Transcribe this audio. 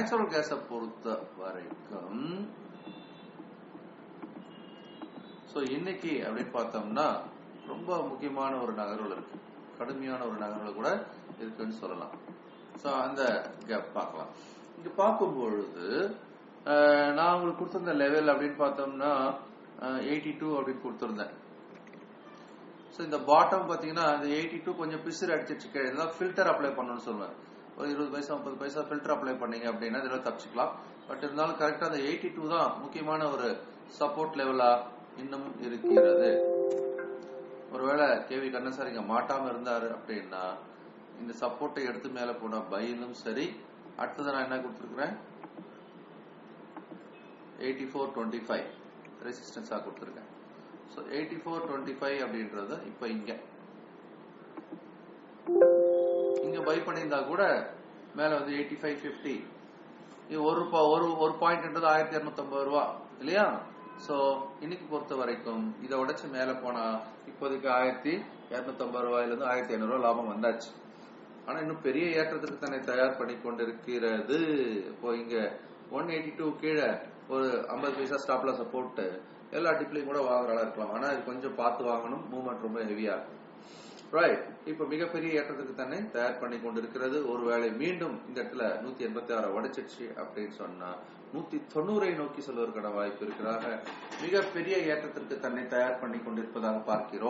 Natural கேஸை பொறுத்த வரைக்கும் ஸோ இன்னைக்கு அப்படின்னு பார்த்தோம்னா ரொம்ப முக்கியமான ஒரு நகர்வுகள் இருக்கு. கடுமையான ஒரு நகர்வுகள் கூட இருக்குன்னு சொல்லலாம். ஸோ அந்த கேப் பார்க்கலாம். இங்க பார்க்கும் பொழுது நான் உங்களுக்கு கொடுத்திருந்த லெவல் அப்படின்னு பார்த்தோம்னா எயிட்டி டூ அப்படின்னு கொடுத்துருந்தேன். ஸோ இந்த பாட்டம் பார்த்தீங்கன்னா இந்த எயிட்டி டூ கொஞ்சம் பிசிறு அடிச்சிருச்சு கீழே இதெல்லாம் ஃபில்டர் அப்ளை பண்ணணும்னு சொல்லுவேன். ஒரு இருபது பைசா முப்பது பைசா ஃபில்டர் அப்ளை பண்ணீங்க அப்படின்னா இதெல்லாம் தப்பிச்சுக்கலாம். பட் இருந்தாலும் கரெக்டாக அந்த எயிட்டி டூ தான் முக்கியமான ஒரு சப்போர்ட் லெவலா இன்னும் இருக்கிறது. ஒருவேளை கேவி கண்ணசாரி இங்கே மாட்டாம இருந்தாரு அப்படின்னா இந்த சப்போர்ட்டை எடுத்து மேல போன பையிலும் சரி. அடுத்தது நான் என்ன கொடுத்துருக்குறேன்? எயிட்டி ஃபோர் டுவெண்ட்டி ஃபைவ் ரெசிஸ்டன்ஸா கொடுத்துருக்கேன். So eighty four twenty five அப்படின்றது இப்போ இங்கே. இங்க பை பண்ணியிருந்தா கூட மேல வந்து எயிட்டி ஃபைவ் ஃபிஃப்டி ஒரு பா- ஒரு ஒரு பாயிண்ட்ன்றது ஆயிரத்தி இரநூத்தம்பது ரூபா இல்லையா? சோ இன்னைக்கு பொறுத்த வரைக்கும் இதை உடைச்சு மேல போனா இப்போதைக்கு ஆயிரத்தி இரநூத்தம்பது ரூபாயில இருந்து ஆயிரத்தி ஐநூறு ரூபா லாபம் வந்தாச்சு. ஆனா இன்னும் பெரிய ஏற்றத்துக்கு தன்னை தயார் பண்ணி கொண்டிருக்கிறது. இப்போ இங்க ஒன் எயிட்டி டூ கீழே ஒரு ஐம்பது பைசா ஸ்டாப்ல போட்டு எல்லா டிப்லையும் கூட வாங்குறாளா இருக்கலாம். ஆனா இது கொஞ்சம் பார்த்து வாங்கணும். மூவ்மெண்ட் ரொம்ப ஹெவியா இருக்கும். ரைட் இப்ப மிகப்பெரிய ஏற்றத்துக்கு தன்னை தயார் பண்ணி கொண்டிருக்கிறது. ஒருவேளை மீண்டும் இந்த இடத்துல நூத்தி எண்பத்தி ஆறு உடைச்சிடுச்சு அப்படின்னு சொன்னா நூத்தி தொண்ணூறை நோக்கி செல்வதற்கான வாய்ப்பு இருக்கிறாக மிகப்பெரிய ஏற்றத்திற்கு தன்னை தயார் பண்ணி கொண்டிருப்பதாக பார்க்கிறோம்.